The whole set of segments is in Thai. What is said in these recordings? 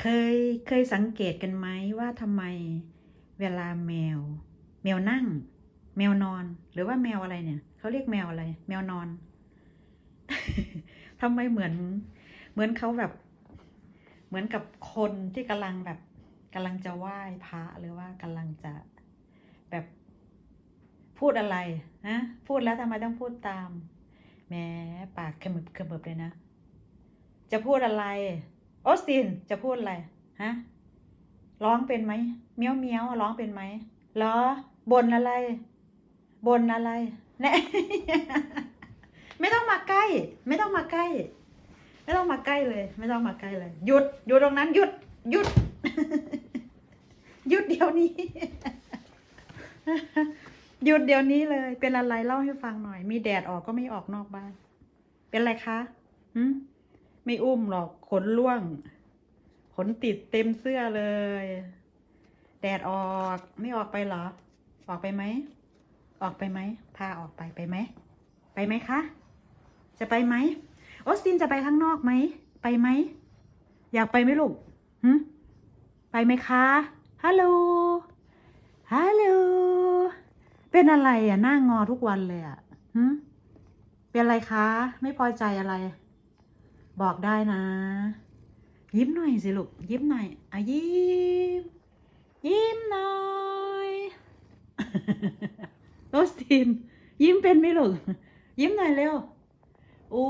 เคยเคยสังเกตกันไหมว่าทำไมเวลาแมว แมวนั่ง แมวนอน หรือว่าแมวอะไรเนี่ยเขาเรียกแมวอะไร แมวนอนทำไมเหมือน เหมือนเขาแบบ เหมือนกับคนที่กำลังแบบกำลังจะไหว้พระหรือว่ากำลังจะแบบพูดอะไรนะพูดแล้วทำไมต้องพูดตามแหม้ปากขมึบขมึบเลยนะ จะพูดอะไร ออสตินจะพูดอะไรฮะร้องเป็นไหมเมี้ยวเมี้ยวร้องเป็นไหมเหรอบนอะไร บนอะไรแน่ไม่ต้องมาใกล้ ไม่ต้องมาใกล้ ไม่ต้องมาใกล้เลย ไม่ต้องมาใกล้เลย หยุดอยู่ตรงนั้นหยุดหยุดหยุดเดี๋ยวนี้หยุดเดี๋ยวนี้เลย เป็นอะไรเล่าให้ฟังหน่อย มีแดดออกก็ไม่ออกนอกบ้าน เป็นอะไรคะหืม ไม่อุ้มหรอกขนร่วง ขนติดเต็มเสื้อเลย แดดออกไม่ออกไปหรอ ออกไปไหม ออกไปไหม พาออกไปไปไหม ไปไหมคะ จะไปไหมออสตินจะไปข้างนอกไหม ไปไหม อยากไปไหมลูกหึไปไหมคะ ฮัลโหล ฮัลโหล เป็นอะไรอะหน้างอทุกวันเลยอะหึเป็นอะไรคะ ไม่พอใจอะไร บอกได้นะ ยิ้มหน่อยสิลูกยิ้มหน่อยอะยิ้ม ยิ้มหน่อยโรสตินยิ้มเป็นไหมลูกยิ้มหน่อยเร็วโอ้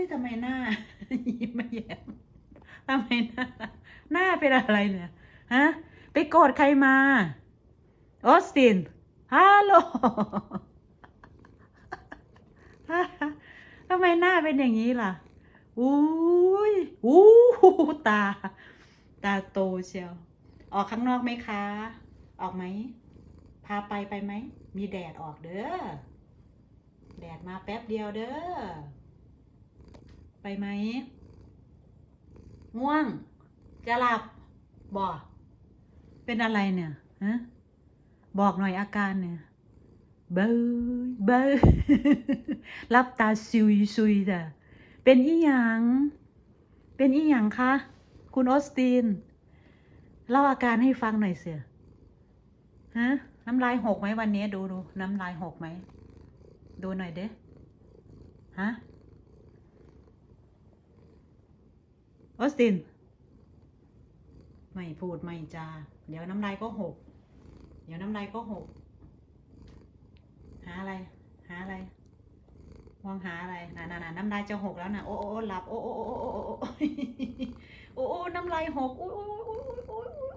ยทำไมหน้า ยิ้มไม่แย้มทำไมหน้าหน้าเป็นอะไรเนี่ยฮะไปโกรธใครมาออสตินฮัลโหลทำไมหน้าเป็นอย่างนี้ล่ะ อุ้ยอู้หูตา ตาโตเชียว ออกข้างนอกไหมคะ ออกไหม พาไปไปไหม มีแดดออกเด้อ แดดมาแป๊บเดียวเด้อ ไปไหม ง่วง จะหลับบอกเป็นอะไรเนี่ยฮะบอกหน่อยอาการเนี่ยเบยเบยรับตาซุยซุยจ้ะ เป็นอีหยัง เป็นอีหยังคะ คุณออสติน เล่าอาการให้ฟังหน่อยเสียฮะ น้ำลายหกไหมวันนี้ดูดู น้ำลายหกไหม ดูหน่อยเด้ฮะ ออสติน ไม่พูดไม่จา เดี๋ยวน้ำลายก็หก เดี๋ยวน้ำลายก็หก หาอะไร หาอะไร มองหาอะไรน่ะน่ะน่ะน้ำลายจะหกแล้วน่ะ โอ้โอ้หลับ โอ้โอ้โอ้โอ้โอ้โอ้โอ้น้ำลายหกโอ้โอ้โอ้โอ้